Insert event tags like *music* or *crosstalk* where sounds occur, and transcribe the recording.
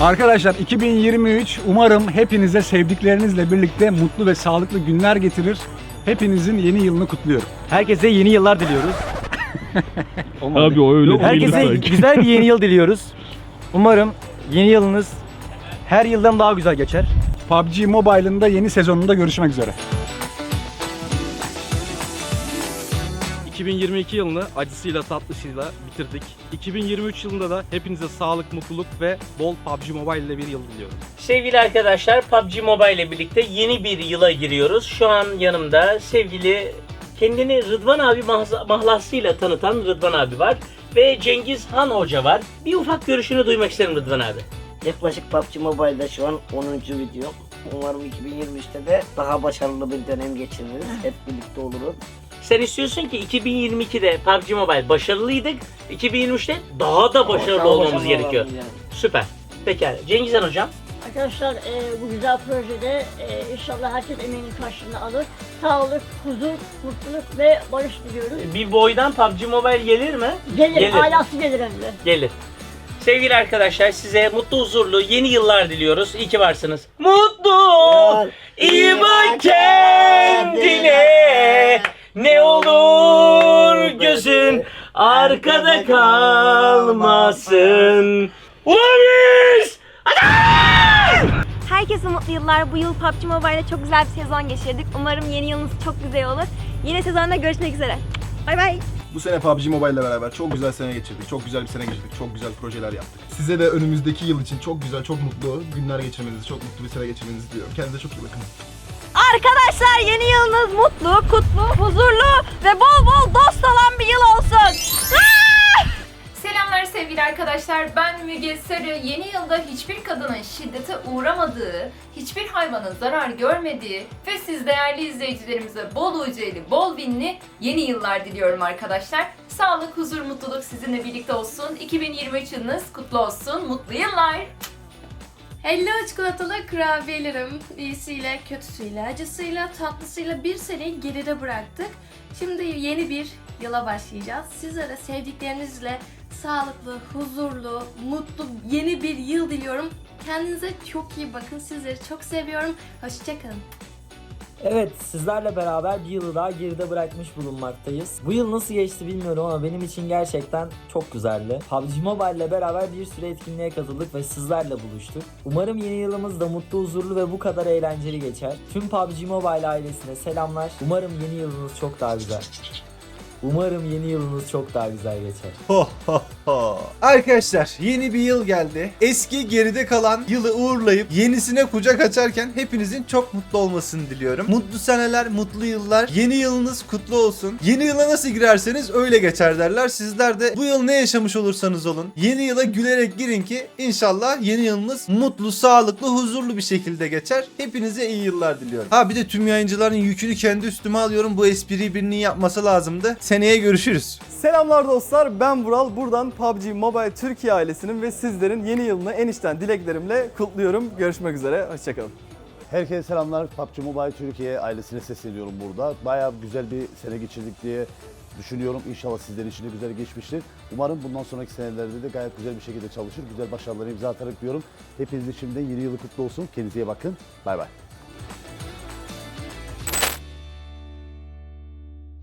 Arkadaşlar 2023 umarım hepinize sevdiklerinizle birlikte mutlu ve sağlıklı günler getirir. Hepinizin yeni yılını kutluyorum. Herkese yeni yıllar diliyoruz. *laughs* Abi o öyle değil Herkese sanki. güzel bir yeni yıl diliyoruz. Umarım yeni yılınız her yıldan daha güzel geçer. PUBG Mobile'ın da yeni sezonunda görüşmek üzere. 2022 yılını acısıyla tatlısıyla bitirdik. 2023 yılında da hepinize sağlık, mutluluk ve bol PUBG Mobile ile bir yıl diliyorum. Sevgili arkadaşlar PUBG Mobile ile birlikte yeni bir yıla giriyoruz. Şu an yanımda sevgili kendini Rıdvan abi mahlasıyla tanıtan Rıdvan abi var. Ve Cengiz Han Hoca var. Bir ufak görüşünü duymak isterim Rıdvan abi. Yaklaşık PUBG Mobile'da şu an 10. video. Umarım 2023'te de daha başarılı bir dönem geçiririz. Hep birlikte oluruz. Sen istiyorsun ki 2022'de PUBG Mobile başarılıydık. 2023'te daha da başarılı Daha olmamız başarılı gerekiyor. olalım yani. Süper. Pekala. Cengiz Han Hocam. Arkadaşlar e, bu güzel projede e, inşallah herkes emeğinin karşılığını alır. Sağlık, huzur, mutluluk ve barış diliyoruz. Bir boydan PUBG Mobile gelir mi? Gelir, Gelir. alası gelir hem de. Gelir. Sevgili arkadaşlar size mutlu huzurlu yeni yıllar diliyoruz. İyi ki varsınız. Mutlu arkada kalmasın. Biz! Herkese mutlu yıllar. Bu yıl PUBG Mobile'de çok güzel bir sezon geçirdik. Umarım yeni yılınız çok güzel olur. Yeni sezonda görüşmek üzere. Bay bay. Bu sene PUBG Mobile ile beraber çok güzel sene geçirdik. Çok güzel bir sene geçirdik. Çok güzel projeler yaptık. Size de önümüzdeki yıl için çok güzel, çok mutlu günler geçirmenizi, çok mutlu bir sene geçirmenizi diliyorum. Kendinize çok iyi bakın. Arkadaşlar yeni yılınız mutlu, kutlu, huzurlu ve bol bol dost olan bir yıl olsun. Arkadaşlar. Ben Müge Sarı. Yeni yılda hiçbir kadının şiddete uğramadığı, hiçbir hayvanın zarar görmediği ve siz değerli izleyicilerimize bol ucuyla, bol binli yeni yıllar diliyorum arkadaşlar. Sağlık, huzur, mutluluk sizinle birlikte olsun. 2023 yılınız kutlu olsun. Mutlu yıllar. Hello çikolatalı kurabiyelerim. İyisiyle, kötüsüyle, acısıyla, tatlısıyla bir seneyi geride bıraktık. Şimdi yeni bir yıla başlayacağız. Sizlere sevdiklerinizle sağlıklı, huzurlu, mutlu yeni bir yıl diliyorum. Kendinize çok iyi bakın. Sizleri çok seviyorum. Hoşçakalın. Evet sizlerle beraber bir yılı daha geride bırakmış bulunmaktayız. Bu yıl nasıl geçti bilmiyorum ama benim için gerçekten çok güzeldi. PUBG Mobile ile beraber bir sürü etkinliğe katıldık ve sizlerle buluştuk. Umarım yeni yılımız da mutlu, huzurlu ve bu kadar eğlenceli geçer. Tüm PUBG Mobile ailesine selamlar. Umarım yeni yılınız çok daha güzel. Umarım yeni yılınız çok daha güzel geçer. Ho ho ho. Arkadaşlar yeni bir yıl geldi. Eski geride kalan yılı uğurlayıp yenisine kucak açarken hepinizin çok mutlu olmasını diliyorum. Mutlu seneler, mutlu yıllar. Yeni yılınız kutlu olsun. Yeni yıla nasıl girerseniz öyle geçer derler. Sizler de bu yıl ne yaşamış olursanız olun. Yeni yıla gülerek girin ki inşallah yeni yılınız mutlu, sağlıklı, huzurlu bir şekilde geçer. Hepinize iyi yıllar diliyorum. Ha bir de tüm yayıncıların yükünü kendi üstüme alıyorum. Bu espriyi birinin yapması lazımdı. Seneye görüşürüz. Selamlar dostlar ben Vural. Buradan PUBG Mobile Türkiye ailesinin ve sizlerin yeni yılını en içten dileklerimle kutluyorum. Görüşmek üzere, hoşçakalın. Herkese selamlar. PUBG Mobile Türkiye ailesine sesleniyorum burada. Bayağı güzel bir sene geçirdik diye düşünüyorum. İnşallah sizlerin için de güzel geçmiştir. Umarım bundan sonraki senelerde de gayet güzel bir şekilde çalışır. Güzel başarılara imza atarak diyorum. Hepinizin şimdiden yeni yılı kutlu olsun. Kendinize iyi bakın. Bay bay.